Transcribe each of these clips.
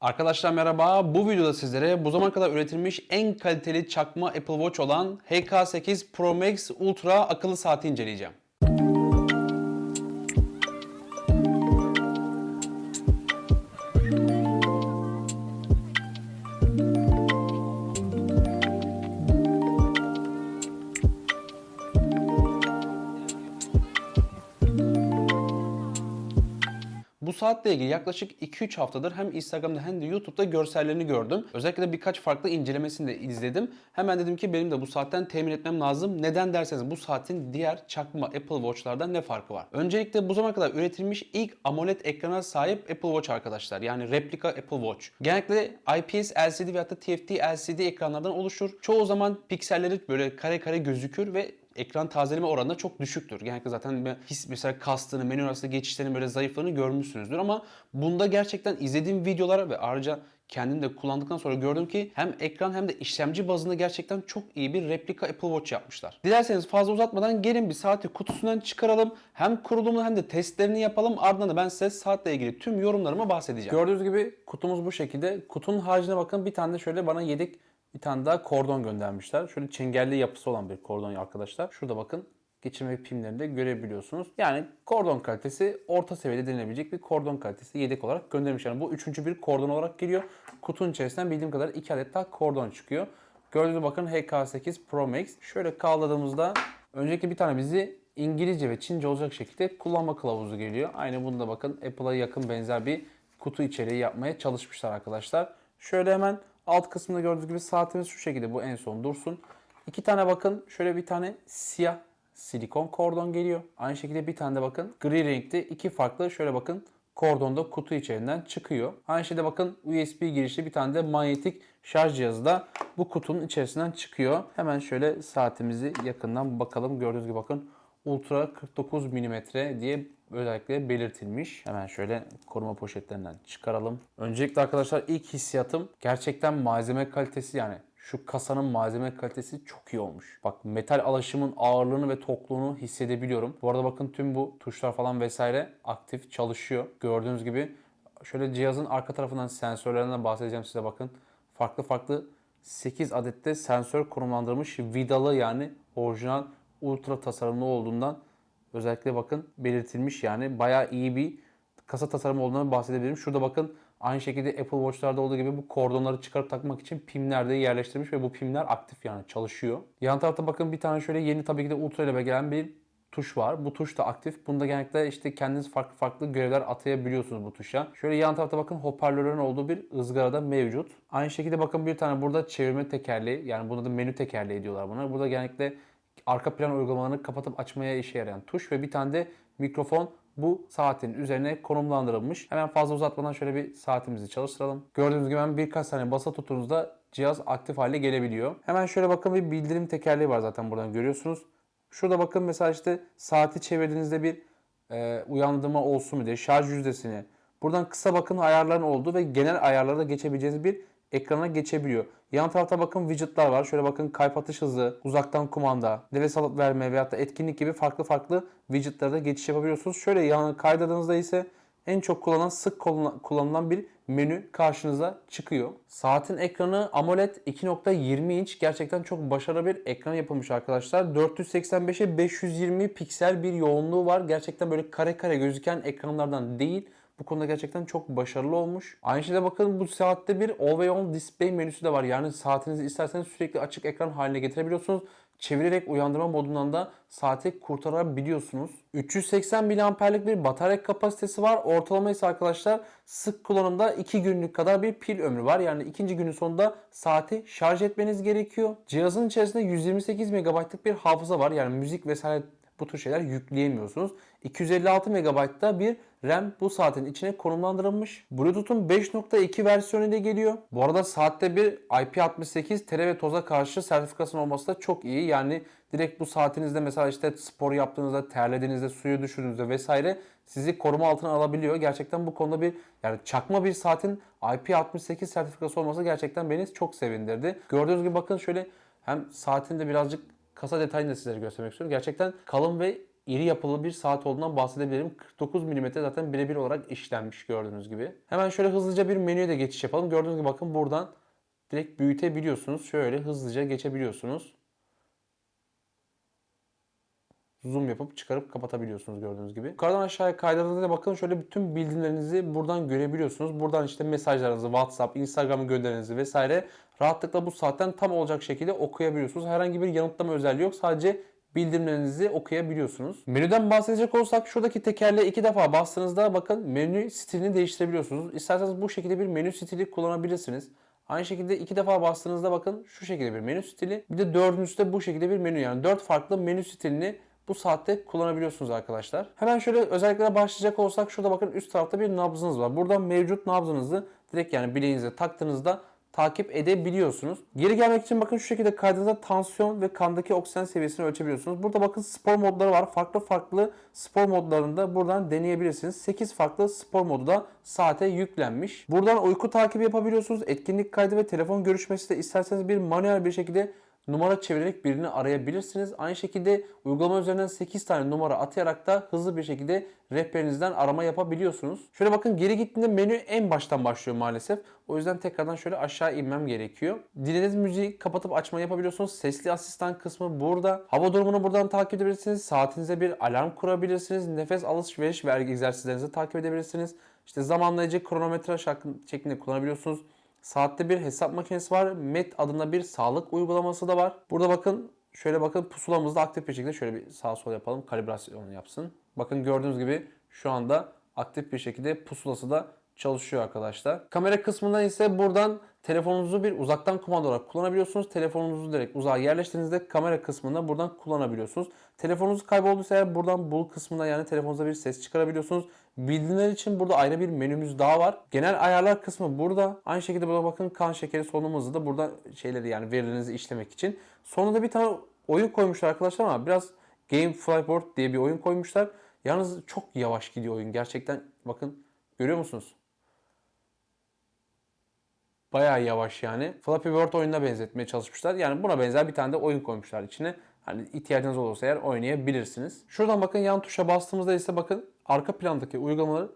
Arkadaşlar merhaba. Bu videoda sizlere bu zamana kadar üretilmiş en kaliteli çakma Apple Watch olan HK8 Pro Max Ultra akıllı saati inceleyeceğim. Bu saatle ilgili yaklaşık 2-3 haftadır hem Instagram'da hem de YouTube'da görsellerini gördüm. Özellikle birkaç farklı incelemesini de izledim. Hemen dedim ki benim de bu saatten temin etmem lazım. Neden derseniz bu saatin diğer çakma Apple Watch'lardan ne farkı var? Öncelikle bu zamana kadar üretilmiş ilk AMOLED ekrana sahip Apple Watch arkadaşlar. Yani replika Apple Watch. Genellikle IPS LCD veya da TFT LCD ekranlardan oluşur. Çoğu zaman pikselleri böyle kare kare gözükür ve ekran tazeleme oranı da çok düşüktür. Genellikle zaten his mesela kastını, menü arasında geçişlerin böyle zayıflığını görmüşsünüzdür ama bunda gerçekten izlediğim videolara ve ayrıca kendim de kullandıktan sonra gördüm ki hem ekran hem de işlemci bazında gerçekten çok iyi bir replika Apple Watch yapmışlar. Dilerseniz fazla uzatmadan gelin bir saati kutusundan çıkaralım. Hem kurulumunu hem de testlerini yapalım. Ardından da ben size saatle ilgili tüm yorumlarımı bahsedeceğim. Gördüğünüz gibi kutumuz bu şekilde. Kutunun haricinde bakın bir tane de şöyle bana yedek bir tane daha kordon göndermişler. Şöyle çengelli yapısı olan bir kordon arkadaşlar. Şurada bakın geçirme pimlerini de görebiliyorsunuz. Yani kordon kalitesi orta seviyede denilebilecek bir kordon kalitesi yedek olarak göndermiş. Yani bu üçüncü bir kordon olarak geliyor. Kutunun içerisinden bildiğim kadar iki adet daha kordon çıkıyor. Gördüğünüz bakın HK8 Pro Max. Şöyle kaldırdığımızda öncelikle bir tane bizi İngilizce ve Çince olacak şekilde kullanma kılavuzu geliyor. Aynı bunda bakın Apple'a yakın benzer bir kutu içeriği yapmaya çalışmışlar arkadaşlar. Şöyle hemen alt kısmında gördüğünüz gibi saatimiz şu şekilde bu en son dursun. İki tane bakın şöyle bir tane siyah silikon kordon geliyor. Aynı şekilde bir tane de bakın gri renkli iki farklı şöyle bakın kordonda kutu içerisinden çıkıyor. Aynı şekilde bakın USB girişli bir tane de manyetik şarj cihazı da bu kutunun içerisinden çıkıyor. Hemen şöyle saatimizi yakından bakalım. Gördüğünüz gibi bakın Ultra 49 mm diye özellikle belirtilmiş. Hemen şöyle koruma poşetlerinden çıkaralım. Öncelikle arkadaşlar ilk hissiyatım gerçekten malzeme kalitesi yani şu kasanın malzeme kalitesi çok iyi olmuş. Bak metal alaşımın ağırlığını ve tokluğunu hissedebiliyorum. Bu arada bakın tüm bu tuşlar falan vesaire aktif çalışıyor. Gördüğünüz gibi şöyle cihazın arka tarafından sensörlerinden bahsedeceğim size bakın. Farklı farklı 8 adette sensör konumlandırılmış vidalı yani orijinal ultra tasarımlı olduğundan özellikle bakın belirtilmiş yani bayağı iyi bir kasa tasarımı olduğundan bahsedebilirim. Şurada bakın aynı şekilde Apple Watch'larda olduğu gibi bu kordonları çıkarıp takmak için pimler de yerleştirmiş ve bu pimler aktif yani çalışıyor. Yan tarafta bakın bir tane şöyle yeni tabii ki de ultra ile gelen bir tuş var. Bu tuş da aktif. Bunda genellikle işte kendiniz farklı farklı görevler atayabiliyorsunuz bu tuşa. Şöyle yan tarafta bakın hoparlörün olduğu bir ızgara da mevcut. Aynı şekilde bakın bir tane burada çevirme tekerleği yani buna da menü tekerleği diyorlar buna. Burada genellikle arka plan uygulamalarını kapatıp açmaya işe yarayan tuş ve bir tane de mikrofon bu saatin üzerine konumlandırılmış. Hemen fazla uzatmadan şöyle bir saatimizi çalıştıralım. Gördüğünüz gibi hemen birkaç saniye basa tuttuğunuzda cihaz aktif hale gelebiliyor. Hemen şöyle bakın bir bildirim tekerleği var zaten buradan görüyorsunuz. Şurada bakın mesela işte saati çevirdiğinizde bir e, uyandırma olsun mu diye şarj yüzdesini. Buradan kısa bakın ayarların olduğu ve genel ayarlarda geçebileceğiniz bir ekrana geçebiliyor. Yan tarafta bakın widgetlar var. Şöyle bakın kalp atış hızı, uzaktan kumanda, nefes alıp verme veyahut da etkinlik gibi farklı farklı widgetlara da geçiş yapabiliyorsunuz. Şöyle yan kaydırdığınızda ise en çok kullanılan, sık kullanılan bir menü karşınıza çıkıyor. Saatin ekranı AMOLED 2.20 inç gerçekten çok başarılı bir ekran yapılmış arkadaşlar. 485'e 520 piksel bir yoğunluğu var. Gerçekten böyle kare kare gözüken ekranlardan değil. Bu konuda gerçekten çok başarılı olmuş. Aynı şekilde bakın bu saatte bir Always On Display menüsü de var. Yani saatinizi isterseniz sürekli açık ekran haline getirebiliyorsunuz. Çevirerek uyandırma modundan da saati kurtarabiliyorsunuz. 380 mAh'lik bir batarya kapasitesi var. Ortalama ise arkadaşlar sık kullanımda 2 günlük kadar bir pil ömrü var. Yani ikinci günün sonunda saati şarj etmeniz gerekiyor. Cihazın içerisinde 128 MB'lık bir hafıza var. Yani müzik vesaire bu tür şeyler yükleyemiyorsunuz. 256 MB'da bir RAM bu saatin içine konumlandırılmış. Bluetooth'un 5.2 versiyonu ile geliyor. Bu arada saatte bir IP68 tere ve toza karşı sertifikasının olması da çok iyi. Yani direkt bu saatinizde mesela işte spor yaptığınızda, terlediğinizde, suyu düşürdüğünüzde vesaire sizi koruma altına alabiliyor. Gerçekten bu konuda bir yani çakma bir saatin IP68 sertifikası olması gerçekten beni çok sevindirdi. Gördüğünüz gibi bakın şöyle hem saatinde birazcık kasa detayını da sizlere göstermek istiyorum. Gerçekten kalın ve iri yapılı bir saat olduğundan bahsedebilirim. 49 mm zaten birebir olarak işlenmiş gördüğünüz gibi. Hemen şöyle hızlıca bir menüye de geçiş yapalım. Gördüğünüz gibi bakın buradan direkt büyütebiliyorsunuz. Şöyle hızlıca geçebiliyorsunuz. Zoom yapıp çıkarıp kapatabiliyorsunuz gördüğünüz gibi. Yukarıdan aşağıya kaydırdığınızda da bakın şöyle bütün bildirimlerinizi buradan görebiliyorsunuz. Buradan işte mesajlarınızı, WhatsApp, Instagram gönderinizi vesaire rahatlıkla bu saatten tam olacak şekilde okuyabiliyorsunuz. Herhangi bir yanıtlama özelliği yok. Sadece bildirimlerinizi okuyabiliyorsunuz. Menüden bahsedecek olsak şuradaki tekerleğe iki defa bastığınızda bakın menü stilini değiştirebiliyorsunuz. İsterseniz bu şekilde bir menü stili kullanabilirsiniz. Aynı şekilde iki defa bastığınızda bakın şu şekilde bir menü stili. Bir de dördüncüsü bu şekilde bir menü yani dört farklı menü stilini bu saatte kullanabiliyorsunuz arkadaşlar. Hemen şöyle özelliklere başlayacak olsak şurada bakın üst tarafta bir nabzınız var. Buradan mevcut nabzınızı direkt yani bileğinize taktığınızda takip edebiliyorsunuz. Geri gelmek için bakın şu şekilde kaydınızda tansiyon ve kandaki oksijen seviyesini ölçebiliyorsunuz. Burada bakın spor modları var. Farklı farklı spor modlarında buradan deneyebilirsiniz. 8 farklı spor modu da saate yüklenmiş. Buradan uyku takibi yapabiliyorsunuz. Etkinlik kaydı ve telefon görüşmesi de isterseniz bir manuel bir şekilde numara çevirerek birini arayabilirsiniz. Aynı şekilde uygulama üzerinden 8 tane numara atayarak da hızlı bir şekilde rehberinizden arama yapabiliyorsunuz. Şöyle bakın geri gittiğinde menü en baştan başlıyor maalesef. O yüzden tekrardan şöyle aşağı inmem gerekiyor. Dilediğiniz müziği kapatıp açma yapabiliyorsunuz. Sesli asistan kısmı burada. Hava durumunu buradan takip edebilirsiniz. Saatinize bir alarm kurabilirsiniz. Nefes alışveriş ve egzersizlerinizi takip edebilirsiniz. İşte zamanlayıcı kronometre şeklinde kullanabiliyorsunuz. Saatte bir hesap makinesi var. Met adında bir sağlık uygulaması da var. Burada bakın şöyle bakın pusulamızda aktif bir şekilde şöyle bir sağ sol yapalım. Kalibrasyonu yapsın. Bakın gördüğünüz gibi şu anda aktif bir şekilde pusulası da çalışıyor arkadaşlar. Kamera kısmından ise buradan telefonunuzu bir uzaktan kumanda olarak kullanabiliyorsunuz. Telefonunuzu direkt uzağa yerleştirdiğinizde kamera kısmında buradan kullanabiliyorsunuz. Telefonunuz kaybolduysa eğer buradan bul kısmında yani telefonunuza bir ses çıkarabiliyorsunuz. Bildirimler için burada ayrı bir menümüz daha var. Genel ayarlar kısmı burada. Aynı şekilde burada bakın kan şekeri solunum da burada şeyleri yani verilerinizi işlemek için. Sonra da bir tane oyun koymuşlar arkadaşlar ama biraz Game Flyboard diye bir oyun koymuşlar. Yalnız çok yavaş gidiyor oyun. Gerçekten bakın görüyor musunuz? Bayağı yavaş yani. Flappy Bird oyununa benzetmeye çalışmışlar. Yani buna benzer bir tane de oyun koymuşlar içine. Hani ihtiyacınız olursa eğer oynayabilirsiniz. Şuradan bakın yan tuşa bastığımızda ise bakın arka plandaki uygulamaları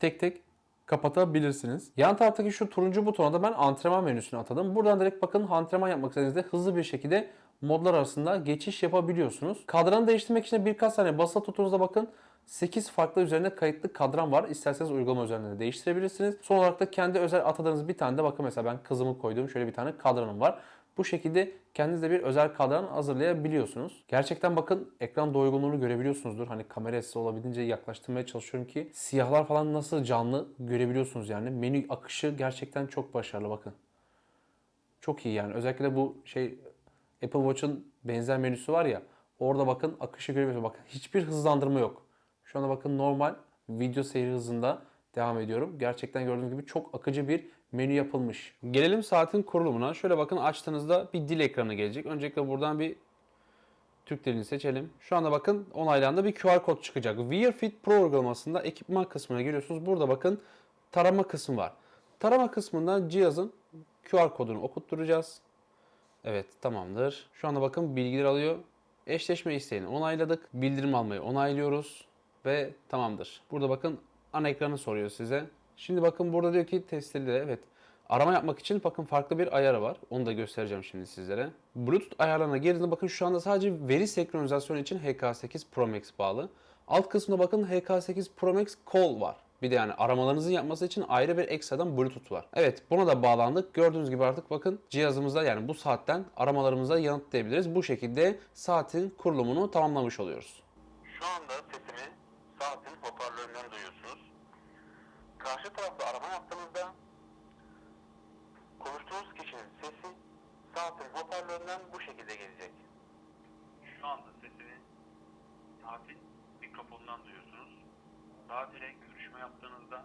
tek tek kapatabilirsiniz. Yan taraftaki şu turuncu butona da ben antrenman menüsünü atadım. Buradan direkt bakın antrenman yapmak istediğinizde hızlı bir şekilde modlar arasında geçiş yapabiliyorsunuz. Kadranı değiştirmek için birkaç saniye basılı tuttuğunuzda bakın 8 farklı üzerinde kayıtlı kadran var. İsterseniz uygulama üzerinden de değiştirebilirsiniz. Son olarak da kendi özel atadığınız bir tane de bakın mesela ben kızımı koyduğum şöyle bir tane kadranım var. Bu şekilde kendiniz de bir özel kadran hazırlayabiliyorsunuz. Gerçekten bakın ekran doygunluğunu görebiliyorsunuzdur. Hani kamera size olabildiğince yaklaştırmaya çalışıyorum ki siyahlar falan nasıl canlı görebiliyorsunuz yani. Menü akışı gerçekten çok başarılı bakın. Çok iyi yani. Özellikle bu şey Apple Watch'un benzer menüsü var ya. Orada bakın akışı görebiliyorsunuz. Bakın hiçbir hızlandırma yok. Şu anda bakın normal video seyri hızında devam ediyorum. Gerçekten gördüğünüz gibi çok akıcı bir menü yapılmış. Gelelim saatin kurulumuna. Şöyle bakın açtığınızda bir dil ekranı gelecek. Öncelikle buradan bir Türk dilini seçelim. Şu anda bakın onaylandı bir QR kod çıkacak. Wear Fit Pro uygulamasında ekipman kısmına giriyorsunuz. Burada bakın tarama kısmı var. Tarama kısmından cihazın QR kodunu okutturacağız. Evet tamamdır. Şu anda bakın bilgiler alıyor. Eşleşme isteğini onayladık. Bildirim almayı onaylıyoruz. Ve tamamdır. Burada bakın ana ekranı soruyor size. Şimdi bakın burada diyor ki testleri de evet. Arama yapmak için bakın farklı bir ayarı var. Onu da göstereceğim şimdi sizlere. Bluetooth ayarlarına girdiğinde bakın şu anda sadece veri senkronizasyonu için HK8 Pro Max bağlı. Alt kısmında bakın HK8 Pro Max Call var. Bir de yani aramalarınızı yapması için ayrı bir ekstradan Bluetooth var. Evet buna da bağlandık. Gördüğünüz gibi artık bakın cihazımızda yani bu saatten aramalarımıza yanıtlayabiliriz. Bu şekilde saatin kurulumunu tamamlamış oluyoruz. Şu anda sesimi saatin hoparlöründen duyuyorsunuz. Karşı tarafta arama yaptığınızda konuştuğunuz kişinin sesi saatin hoparlöründen bu şekilde gelecek. Şu anda sesini saatin mikrofonundan duyuyorsunuz. Saat ile görüşme yaptığınızda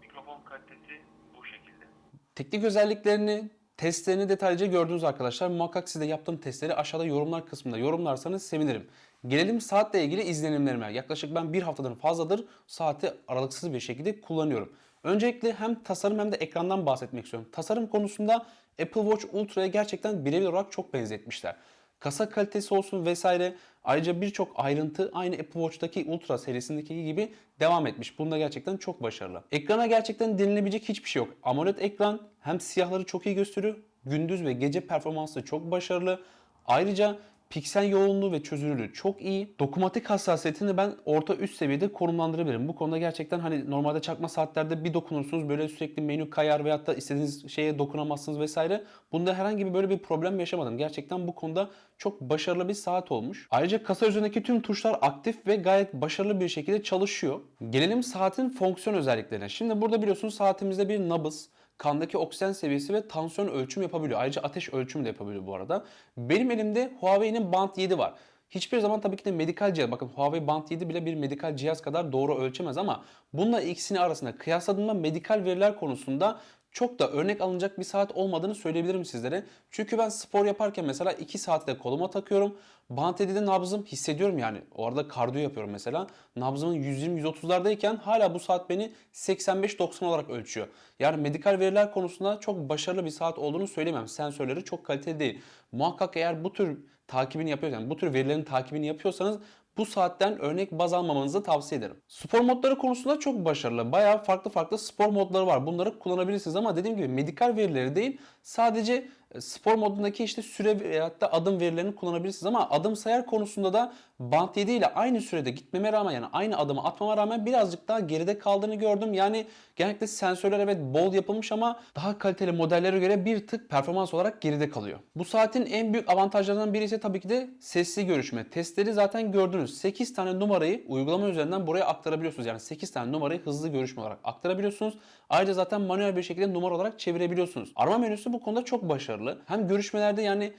mikrofon kalitesi bu şekilde. Teknik özelliklerini, testlerini detaylıca gördünüz arkadaşlar. Muhakkak siz de yaptığım testleri aşağıda yorumlar kısmında yorumlarsanız sevinirim. Gelelim saatle ilgili izlenimlerime. Yaklaşık ben bir haftadan fazladır saati aralıksız bir şekilde kullanıyorum. Öncelikle hem tasarım hem de ekrandan bahsetmek istiyorum. Tasarım konusunda Apple Watch Ultra'ya gerçekten birebir olarak çok benzetmişler. Kasa kalitesi olsun vesaire Ayrıca birçok ayrıntı aynı Apple Watch'taki Ultra serisindeki gibi devam etmiş. Bunda gerçekten çok başarılı. Ekrana gerçekten denilebilecek hiçbir şey yok. AMOLED ekran hem siyahları çok iyi gösteriyor. Gündüz ve gece performansı çok başarılı. Ayrıca piksel yoğunluğu ve çözünürlüğü çok iyi. Dokunmatik hassasiyetini ben orta üst seviyede konumlandırabilirim. Bu konuda gerçekten hani normalde çakma saatlerde bir dokunursunuz böyle sürekli menü kayar veyahut da istediğiniz şeye dokunamazsınız vesaire. Bunda herhangi bir böyle bir problem yaşamadım. Gerçekten bu konuda çok başarılı bir saat olmuş. Ayrıca kasa üzerindeki tüm tuşlar aktif ve gayet başarılı bir şekilde çalışıyor. Gelelim saatin fonksiyon özelliklerine. Şimdi burada biliyorsunuz saatimizde bir nabız, kandaki oksijen seviyesi ve tansiyon ölçüm yapabiliyor. Ayrıca ateş ölçümü de yapabiliyor bu arada. Benim elimde Huawei'nin Band 7 var. Hiçbir zaman tabii ki de medikal cihaz. Bakın Huawei Band 7 bile bir medikal cihaz kadar doğru ölçemez ama bununla ikisini arasında kıyasladığımda medikal veriler konusunda çok da örnek alınacak bir saat olmadığını söyleyebilirim sizlere. Çünkü ben spor yaparken mesela 2 saatte koluma takıyorum. Band 7'de nabzım hissediyorum yani. O arada kardiyo yapıyorum mesela. Nabzımın 120-130'lardayken hala bu saat beni 85-90 olarak ölçüyor. Yani medikal veriler konusunda çok başarılı bir saat olduğunu söyleyemem. Sensörleri çok kaliteli değil. Muhakkak eğer bu tür takibini yapıyorsanız, bu tür verilerin takibini yapıyorsanız bu saatten örnek baz almamanızı tavsiye ederim. Spor modları konusunda çok başarılı. Bayağı farklı farklı spor modları var. Bunları kullanabilirsiniz ama dediğim gibi medikal verileri değil sadece spor modundaki işte süre veyahut da adım verilerini kullanabilirsiniz ama adım sayar konusunda da Band 7 ile aynı sürede gitmeme rağmen yani aynı adımı atmama rağmen birazcık daha geride kaldığını gördüm. Yani genellikle sensörler evet bol yapılmış ama daha kaliteli modellere göre bir tık performans olarak geride kalıyor. Bu saatin en büyük avantajlarından biri ise tabii ki de sesli görüşme. Testleri zaten gördünüz. 8 tane numarayı uygulama üzerinden buraya aktarabiliyorsunuz. Yani 8 tane numarayı hızlı görüşme olarak aktarabiliyorsunuz. Ayrıca zaten manuel bir şekilde numara olarak çevirebiliyorsunuz. Arama menüsü bu konuda çok başarılı. Hem görüşmelerde yani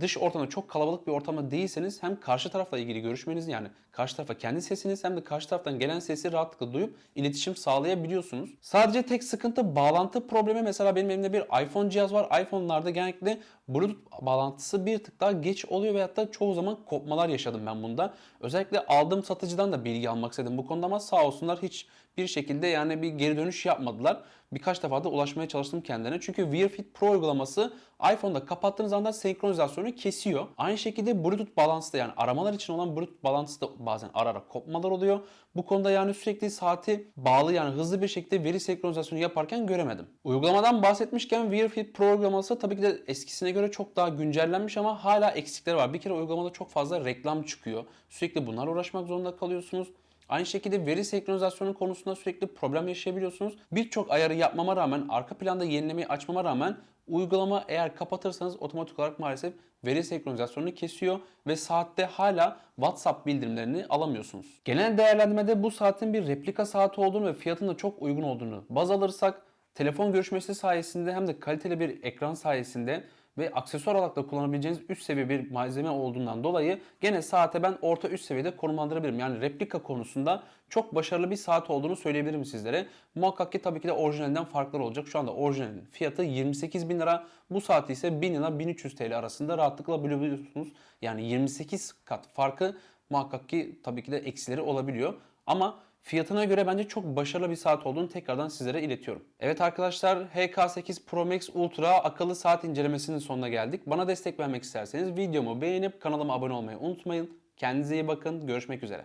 dış ortamda çok kalabalık bir ortamda değilseniz hem karşı tarafla ilgili görüşmeniz yani karşı tarafa kendi sesiniz hem de karşı taraftan gelen sesi rahatlıkla duyup iletişim sağlayabiliyorsunuz. Sadece tek sıkıntı bağlantı problemi. Mesela benim elimde bir iPhone cihaz var. iPhone'larda genellikle Bluetooth bağlantısı bir tık daha geç oluyor veyahut da çoğu zaman kopmalar yaşadım ben bunda. Özellikle aldığım satıcıdan da bilgi almak istedim bu konuda ama sağ olsunlar hiç bir şekilde yani bir geri dönüş yapmadılar. Birkaç defa da ulaşmaya çalıştım kendilerine. Çünkü Wear Fit Pro uygulaması iPhone'da kapattığınız anda senkronizasyonu kesiyor. Aynı şekilde Bluetooth bağlantısı da yani aramalar için olan Bluetooth bağlantısı da bazen ara ara kopmalar oluyor. Bu konuda yani sürekli saati bağlı yani hızlı bir şekilde veri senkronizasyonu yaparken göremedim. Uygulamadan bahsetmişken Wear Fit Pro uygulaması tabii ki de eskisine göre çok daha güncellenmiş ama hala eksikleri var. Bir kere uygulamada çok fazla reklam çıkıyor. Sürekli bunlarla uğraşmak zorunda kalıyorsunuz. Aynı şekilde veri senkronizasyonu konusunda sürekli problem yaşayabiliyorsunuz. Birçok ayarı yapmama rağmen, arka planda yenilemeyi açmama rağmen uygulama eğer kapatırsanız otomatik olarak maalesef veri senkronizasyonunu kesiyor ve saatte hala WhatsApp bildirimlerini alamıyorsunuz. Genel değerlendirmede bu saatin bir replika saati olduğunu ve fiyatının da çok uygun olduğunu baz alırsak telefon görüşmesi sayesinde hem de kaliteli bir ekran sayesinde ve aksesuar olarak da kullanabileceğiniz üst seviye bir malzeme olduğundan dolayı gene saate ben orta üst seviyede konumlandırabilirim. Yani replika konusunda çok başarılı bir saat olduğunu söyleyebilirim sizlere. Muhakkak ki tabii ki de orijinalinden farklar olacak. Şu anda orijinalin fiyatı 28 bin lira. Bu saati ise 1000 lira 1300 TL arasında rahatlıkla bulabiliyorsunuz. Yani 28 kat farkı muhakkak ki tabii ki de eksileri olabiliyor. Ama Fiyatına göre bence çok başarılı bir saat olduğunu tekrardan sizlere iletiyorum. Evet arkadaşlar HK8 Pro Max Ultra akıllı saat incelemesinin sonuna geldik. Bana destek vermek isterseniz videomu beğenip kanalıma abone olmayı unutmayın. Kendinize iyi bakın. Görüşmek üzere.